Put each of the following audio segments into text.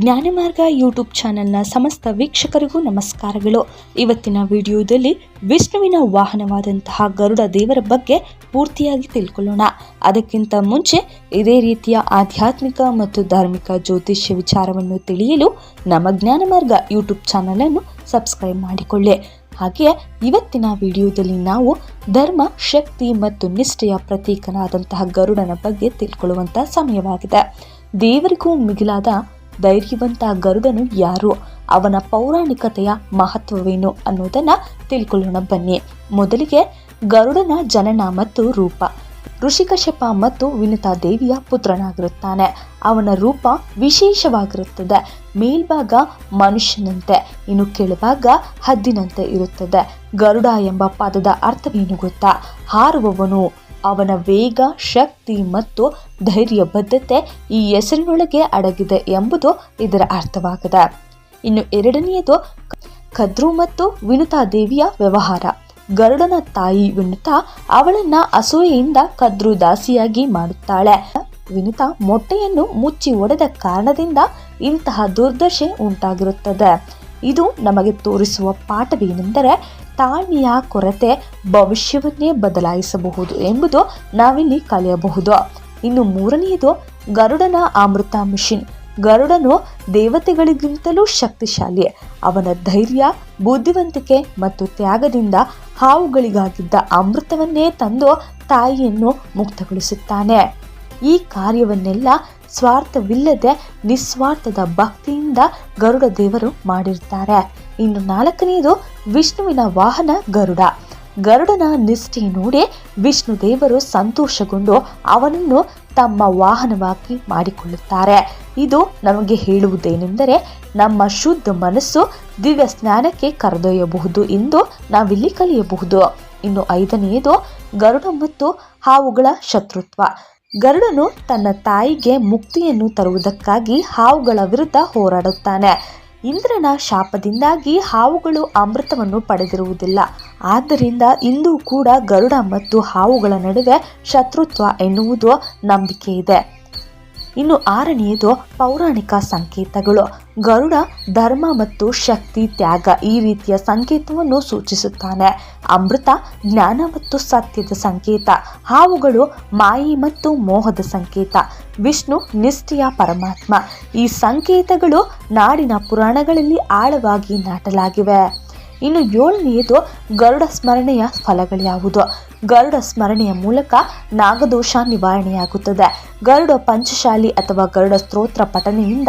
ಜ್ಞಾನಮಾರ್ಗ YouTube ಚಾನೆಲ್ನ ಸಮಸ್ತ ವೀಕ್ಷಕರಿಗೂ ನಮಸ್ಕಾರಗಳು. ಇವತ್ತಿನ ವಿಡಿಯೋದಲ್ಲಿ ವಿಷ್ಣುವಿನ ವಾಹನವಾದಂತಹ ಗರುಡ ದೇವರ ಬಗ್ಗೆ ಪೂರ್ತಿಯಾಗಿ ತಿಳ್ಕೊಳ್ಳೋಣ. ಅದಕ್ಕಿಂತ ಮುಂಚೆ ಇದೇ ರೀತಿಯ ಆಧ್ಯಾತ್ಮಿಕ ಮತ್ತು ಧಾರ್ಮಿಕ ಜ್ಯೋತಿಷ್ಯ ವಿಚಾರವನ್ನು ತಿಳಿಯಲು ನಮ್ಮ ಜ್ಞಾನಮಾರ್ಗ ಯೂಟ್ಯೂಬ್ ಚಾನಲನ್ನು ಸಬ್ಸ್ಕ್ರೈಬ್ ಮಾಡಿಕೊಳ್ಳಿ. ಹಾಗೆ ಇವತ್ತಿನ ವಿಡಿಯೋದಲ್ಲಿ ನಾವು ಧರ್ಮ, ಶಕ್ತಿ ಮತ್ತು ನಿಷ್ಠೆಯ ಪ್ರತೀಕನಾದಂತಹ ಗರುಡನ ಬಗ್ಗೆ ತಿಳ್ಕೊಳ್ಳುವಂಥ ಸಮಯವಾಗಿದೆ. ದೇವರಿಗೂ ಮಿಗಿಲಾದ ಧೈರ್ಯವಂತ ಗರುಡನು ಯಾರು? ಅವನ ಪೌರಾಣಿಕತೆಯ ಮಹತ್ವವೇನು ಅನ್ನೋದನ್ನ ತಿಳ್ಕೊಳ್ಳೋಣ ಬನ್ನಿ. ಮೊದಲಿಗೆ ಗರುಡನ ಜನನ ಮತ್ತು ರೂಪ. ಋಷಿಕಶಪ ಮತ್ತು ವಿನತಾ ದೇವಿಯ ಪುತ್ರನಾಗಿರುತ್ತಾನೆ. ಅವನ ರೂಪ ವಿಶೇಷವಾಗಿರುತ್ತದೆ. ಮೇಲ್ಭಾಗ ಮನುಷ್ಯನಂತೆ, ಇನ್ನು ಕೆಳಭಾಗ ಹದ್ದಿನಂತೆ ಇರುತ್ತದೆ. ಗರುಡ ಎಂಬ ಪದದ ಅರ್ಥವೇನು ಗೊತ್ತಾ? ಹಾರುವವನು ಅವನ ವೇಗ, ಶಕ್ತಿ ಮತ್ತು ಧೈರ್ಯ ಬದ್ಧತೆ ಈ ಹೆಸರಿನೊಳಗೆ ಅಡಗಿದೆ ಎಂಬುದು ಇದರ ಅರ್ಥವಾಗಿದೆ. ಇನ್ನು ಎರಡನೆಯದು ಕದ್ರು ಮತ್ತು ವಿನುತಾ ದೇವಿಯ ವ್ಯವಹಾರ. ಗರುಡನ ತಾಯಿ ವಿನುತಾ ಅವಳನ್ನ ಅಸೂಯೆಯಿಂದ ಕದ್ರು ದಾಸಿಯಾಗಿ ಮಾಡುತ್ತಾಳೆ. ವಿನುತಾ ಮೊಟ್ಟೆಯನ್ನು ಮುಚ್ಚಿ ಒಡೆದ ಕಾರಣದಿಂದ ಇಂತಹ ದುರ್ದಶೆ ಉಂಟಾಗಿರುತ್ತದೆ. ಇದು ನಮಗೆ ತೋರಿಸುವ ಪಾಠವೇನೆಂದರೆ ತಾಳ್ಮೆಯ ಕೊರತೆ ಭವಿಷ್ಯವನ್ನೇ ಬದಲಾಯಿಸಬಹುದು ಎಂಬುದು ನಾವಿಲ್ಲಿ ಕಲಿಯಬಹುದು. ಇನ್ನು ಮೂರನೆಯದು ಗರುಡನ ಅಮೃತ ಮಿಷಿನ್. ಗರುಡನು ದೇವತೆಗಳಿಗಿಂತಲೂ ಶಕ್ತಿಶಾಲಿ. ಅವನ ಧೈರ್ಯ, ಬುದ್ಧಿವಂತಿಕೆ ಮತ್ತು ತ್ಯಾಗದಿಂದ ಹಾವುಗಳಿಗಾಗಿದ್ದ ಅಮೃತವನ್ನೇ ತಂದು ತಾಯಿಯನ್ನು ಮುಕ್ತಗೊಳಿಸುತ್ತಾನೆ. ಈ ಕಾರ್ಯವನ್ನೆಲ್ಲ ಸ್ವಾರ್ಥವಿಲ್ಲದೆ ನಿಸ್ವಾರ್ಥದ ಭಕ್ತಿಯಿಂದ ಗರುಡ ದೇವರು ಮಾಡಿರ್ತಾರೆ. ಇನ್ನು ನಾಲ್ಕನೆಯದು ವಿಷ್ಣುವಿನ ವಾಹನ ಗರುಡ. ಗರುಡನ ನಿಷ್ಠೆ ನೋಡಿ ವಿಷ್ಣು ದೇವರು ಸಂತೋಷಗೊಂಡು ಅವನನ್ನು ತಮ್ಮ ವಾಹನವಾಗಿ ಮಾಡಿಕೊಳ್ಳುತ್ತಾರೆ. ಇದು ನಮಗೆ ಹೇಳುವುದೇನೆಂದರೆ ನಮ್ಮ ಶುದ್ಧ ಮನಸ್ಸು ದಿವ್ಯ ಸ್ನಾನಕ್ಕೆ ಕರೆದೊಯ್ಯಬಹುದು ಎಂದು ನಾವಿಲ್ಲಿ ಕಲಿಯಬಹುದು. ಇನ್ನು ಐದನೆಯದು ಗರುಡ ಮತ್ತು ಹಾವುಗಳ ಶತ್ರುತ್ವ. ಗರುಡನು ತನ್ನ ತಾಯಿಗೆ ಮುಕ್ತಿಯನ್ನು ತರುವುದಕ್ಕಾಗಿ ಹಾವುಗಳ ವಿರುದ್ಧ ಹೋರಾಡುತ್ತಾನೆ. ಇಂದ್ರನ ಶಾಪದಿಂದಾಗಿ ಹಾವುಗಳು ಅಮೃತವನ್ನು ಪಡೆದಿರುವುದಿಲ್ಲ. ಆದ್ದರಿಂದ ಇಂದು ಕೂಡ ಗರುಡ ಮತ್ತು ಹಾವುಗಳ ನಡುವೆ ಶತ್ರುತ್ವ ಎನ್ನುವುದು ನಂಬಿಕೆ ಇದೆ ಇನ್ನು ಆರನೆಯದು ಪೌರಾಣಿಕ ಸಂಕೇತಗಳು. ಗರುಡ ಧರ್ಮ ಮತ್ತು ಶಕ್ತಿ ತ್ಯಾಗ ಈ ರೀತಿಯ ಸಂಕೇತವನ್ನು ಸೂಚಿಸುತ್ತಾನೆ. ಅಮೃತ, ಜ್ಞಾನ ಮತ್ತು ಸತ್ಯದ ಸಂಕೇತ. ಹಾವುಗಳು ಮಾಯಿ ಮತ್ತು ಮೋಹದ ಸಂಕೇತ. ವಿಷ್ಣು ನಿಷ್ಠೆಯ ಪರಮಾತ್ಮ. ಈ ಸಂಕೇತಗಳು ನಾಡಿನ ಪುರಾಣಗಳಲ್ಲಿ ಆಳವಾಗಿ ನಾಟಲಾಗಿವೆ. ಇನ್ನು ಏಳನೆಯದು ಗರುಡ ಸ್ಮರಣೆಯ ಫಲಗಳ್ಯಾವುದು ಗರುಡ ಸ್ಮರಣೆಯ ಮೂಲಕ ನಾಗದೋಷ ನಿವಾರಣೆಯಾಗುತ್ತದೆ. ಗರುಡ ಪಂಚಶಾಲಿ ಅಥವಾ ಗರುಡ ಸ್ತೋತ್ರ ಪಠನೆಯಿಂದ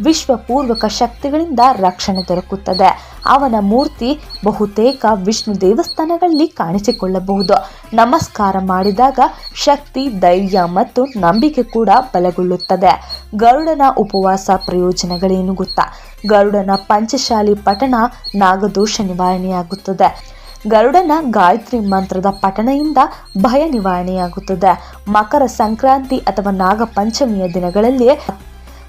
ವಿಶ್ವಪೂರ್ವಕ ಶಕ್ತಿಗಳಿಂದ ರಕ್ಷಣೆ ದೊರಕುತ್ತದೆ. ಅವನ ಮೂರ್ತಿ ಬಹುತೇಕ ವಿಷ್ಣು ದೇವಸ್ಥಾನಗಳಲ್ಲಿ ಕಾಣಿಸಿಕೊಳ್ಳಬಹುದು. ನಮಸ್ಕಾರ ಮಾಡಿದಾಗ ಶಕ್ತಿ, ಧೈರ್ಯ ಮತ್ತು ನಂಬಿಕೆ ಕೂಡ ಬಲಗೊಳ್ಳುತ್ತದೆ. ಗರುಡನ ಉಪವಾಸ ಪ್ರಯೋಜನಗಳೇನು ಗೊತ್ತಾ? ಗರುಡನ ಪಂಚಶಾಲಿ ಪಠಣ ನಾಗದೋಷ ನಿವಾರಣೆಯಾಗುತ್ತದೆ. ಗರುಡನ ಗಾಯತ್ರಿ ಮಂತ್ರದ ಪಠಣೆಯಿಂದ ಭಯ ನಿವಾರಣೆಯಾಗುತ್ತದೆ. ಮಕರ ಸಂಕ್ರಾಂತಿ ಅಥವಾ ನಾಗ ಪಂಚಮಿಯ ದಿನಗಳಲ್ಲಿ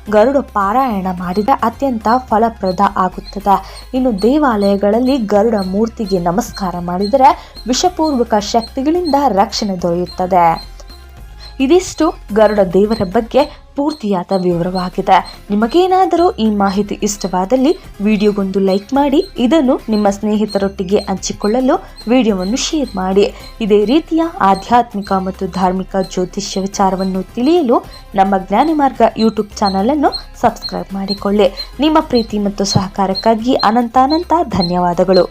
ಗರುಡ ಪಾರಾಯಣ ಮಾಡಿದ ಅತ್ಯಂತ ಫಲಪ್ರದ ಆಗುತ್ತದೆ. ಇನ್ನು ದೇವಾಲಯಗಳಲ್ಲಿ ಗರುಡ ಮೂರ್ತಿಗೆ ನಮಸ್ಕಾರ ಮಾಡಿದರೆ ವಿಷಪೂರ್ವಕ ಶಕ್ತಿಗಳಿಂದ ರಕ್ಷಣೆ ದೊರೆಯುತ್ತದೆ. ಇದಿಷ್ಟು ಗರುಡ ದೇವರ ಬಗ್ಗೆ ಪೂರ್ತಿಯಾದ ವಿವರವಾಗಿದೆ. ನಿಮಗೇನಾದರೂ ಈ ಮಾಹಿತಿ ಇಷ್ಟವಾದಲ್ಲಿ ವಿಡಿಯೋಗೊಂದು ಲೈಕ್ ಮಾಡಿ, ಇದನ್ನು ನಿಮ್ಮ ಸ್ನೇಹಿತರೊಟ್ಟಿಗೆ ಹಂಚಿಕೊಳ್ಳಲು ವಿಡಿಯೋವನ್ನು ಶೇರ್ ಮಾಡಿ. ಇದೇ ರೀತಿಯ ಆಧ್ಯಾತ್ಮಿಕ ಮತ್ತು ಧಾರ್ಮಿಕ ಜ್ಯೋತಿಷ್ಯ ವಿಚಾರವನ್ನು ತಿಳಿಯಲು ನಮ್ಮ ಜ್ಞಾನಮಾರ್ಗ ಯೂಟ್ಯೂಬ್ ಚಾನಲನ್ನು ಸಬ್ಸ್ಕ್ರೈಬ್ ಮಾಡಿಕೊಳ್ಳಿ. ನಿಮ್ಮ ಪ್ರೀತಿ ಮತ್ತು ಸಹಕಾರಕ್ಕಾಗಿ ಅನಂತಾನಂತ ಧನ್ಯವಾದಗಳು.